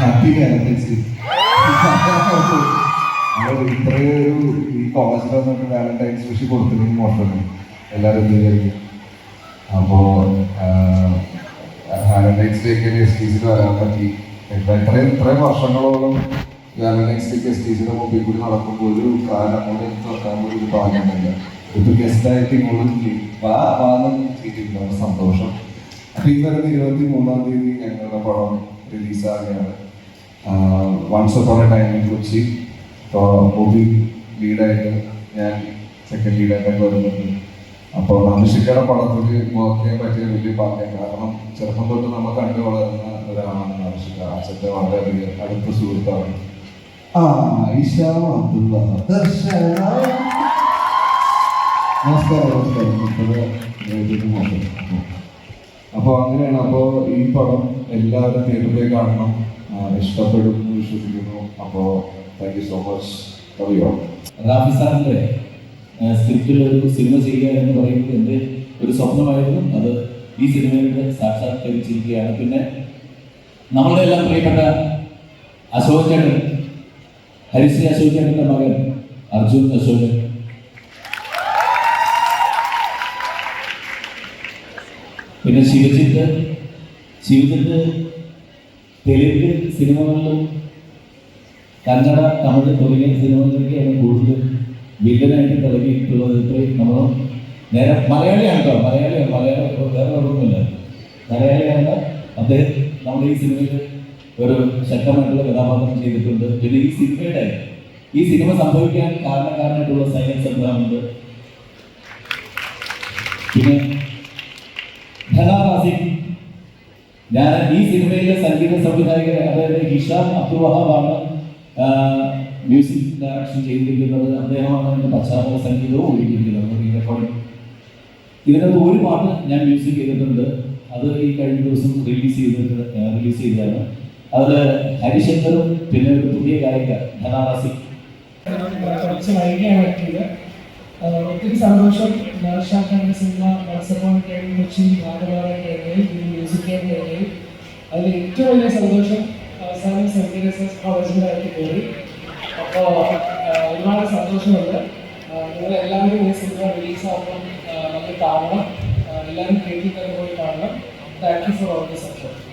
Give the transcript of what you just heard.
Happy Valentine's day ഇത്രയൊരു ഈ കോളേജിൽ വന്നിട്ട് വാലന്റൈൻസ് വിഷ് കൊടുത്തില്ലെങ്കിൽ മോശമാണ് എല്ലാവരും വിചാരിക്കും അപ്പോൾ വാലന്റൈൻസ് ഡേക്ക് എസ് ടി സിയിൽ വരാൻ പറ്റി. ഇത്രയും ഇത്രയും വർഷങ്ങളോളം വാലന്റൈൻസ് ഡേക്ക് എസ് ടി സിയുടെ മുമ്പിൽ കൂടി നടക്കുമ്പോൾ ഒരു കാലം കൂടി തുറക്കാൻ ഒരു ഭാഗ്യമില്ല. ഇപ്പൊ ഗസ്റ്റായിട്ട് ഇങ്ങോട്ട് വാ വാന്ന് ചെയ്തിട്ടുണ്ട് സന്തോഷം. ഈ വരുന്ന ഇരുപത്തി മൂന്നാം തീയതി ഞങ്ങളുടെ പടം റിലീസാകുകയാണ് once upon a time Kochi. Movie ലീഡായിട്ട് ഞാൻ സെക്കൻഡ് ലീഡായിട്ടൊക്കെ വരുന്നുണ്ട്. അപ്പോൾ മനുഷ്യക്കയുടെ പടത്തിൽ വർക്ക് ചെയ്യാൻ പറ്റിയ വലിയ ഭാഗ്യം. കാരണം ചെറുപ്പം തൊട്ട് നമ്മൾ കണ്ടു വളരുന്ന ഒരാളാണ് മനുഷ്യക്ക അച്ഛന്റെ വളരെയധികം അടുത്ത സുഹൃത്താണ്. ആ ഐഷ അബ്ദുള്ള. ദർശന. നമസ്കാരം. നമസ്കാരം. അപ്പോൾ അങ്ങനെയാണ്. അപ്പോൾ ഈ പടം എല്ലാവരും തിയേറ്ററിലേക്ക് കാണണം. ഇഷ്ടപ്പെടുന്നു വിശ്വസിക്കുന്നു. അപ്പോൾ താങ്ക് യു സോ മച്ച് അറിയോ റാഫി സാറിന്റെ സ്ക്രിപ്റ്റിൽ ഒരു സിനിമ ചെയ്യുക എന്ന് പറയുന്നത് എന്റെ ഒരു സ്വപ്നമായിരുന്നു. അത് ഈ സിനിമയുടെ സാക്ഷാത്കരിച്ചിരിക്കുകയാണ്. പിന്നെ നമ്മളുടെ എല്ലാം പ്രിയപ്പെട്ട അശോക് ചേട്ടൻ ഹരിശ്രീ അശോക് ചേട്ടന്റെ മകൻ അർജുൻ അശോകൻ. പിന്നെ ശിവജിത്ത് ശിവജിത്ത് തെലുങ്ക് സിനിമകളിലും കന്നഡ തമിഴ് തുടങ്ങിയ സിനിമകളിലേക്കാണ് കൂടുതൽ വില്ലനായിട്ട് തുടങ്ങിയിട്ടുള്ളത് നമ്മൾ നേരെ മലയാളിയാണ് കേട്ടോ. മലയാളിയാണ്. മലയാളം വേറെ ഒന്നുമില്ല. മലയാളിയാണ് അദ്ദേഹം നമ്മുടെ ഈ സിനിമയിൽ ഒരു ശക്തമായിട്ടുള്ള കഥാപാത്രം ചെയ്തിട്ടുണ്ട്. പിന്നെ ഈ സിനിമയുടെ ഈ സിനിമ സംഭവിക്കാൻ കാരണക്കാരനായിട്ടുള്ള സൈലൻസ് എന്താണുണ്ട് പിന്നെ ധനാറാസിക് ഞാൻ ഈ സിനിമയിലെ സംഗീത സംവിധായകൻ അതായത് ഹിഷാം അബ്ദുൽ വഹാബാണ് മ്യൂസിക് ഡയറക്ഷൻ ചെയ്തിരിക്കുന്നത്. അദ്ദേഹമാണ് എന്റെ പശ്ചാത്തല സംഗീതവും ഒരുക്കിയിരിക്കുന്നത് ഈ റെക്കോർഡിംഗ് ഇതിനകത്ത് ഒരു പാട്ട് ഞാൻ മ്യൂസിക് ചെയ്തിട്ടുണ്ട്. അത് ഈ കഴിഞ്ഞ ദിവസം റിലീസ് ചെയ്തിട്ട് റിലീസ് ചെയ്തതാണ്. അതിൽ ഹരിശങ്കറും പിന്നെ ഒരു പുതിയ ഗായിക ധനാറാസി കുറച്ച് വൈകിയാണ് പറ്റിയത് ഒത്തിരി സന്തോഷം. ഷാഖാന്റെ സിനിമ മത്സരം കഴിഞ്ഞ് കൊച്ചി നാടുകാരൻ കഴിഞ്ഞാൽ ഇത് മ്യൂസിക് കഴിഞ്ഞാൽ അതിൽ ഏറ്റവും വലിയ സന്തോഷം അവസാനം സെന്റ് കോളേജിലായിട്ട് കയറി. അപ്പോൾ ഒരുപാട് സന്തോഷമുണ്ട്. നിങ്ങൾ എല്ലാവരും ഈ സിനിമ റിലീസാകുമ്പോൾ നമ്മൾ കാണണം. എല്ലാവരും കേട്ടിട്ട് പോയി കാണണം. Thank you for all the support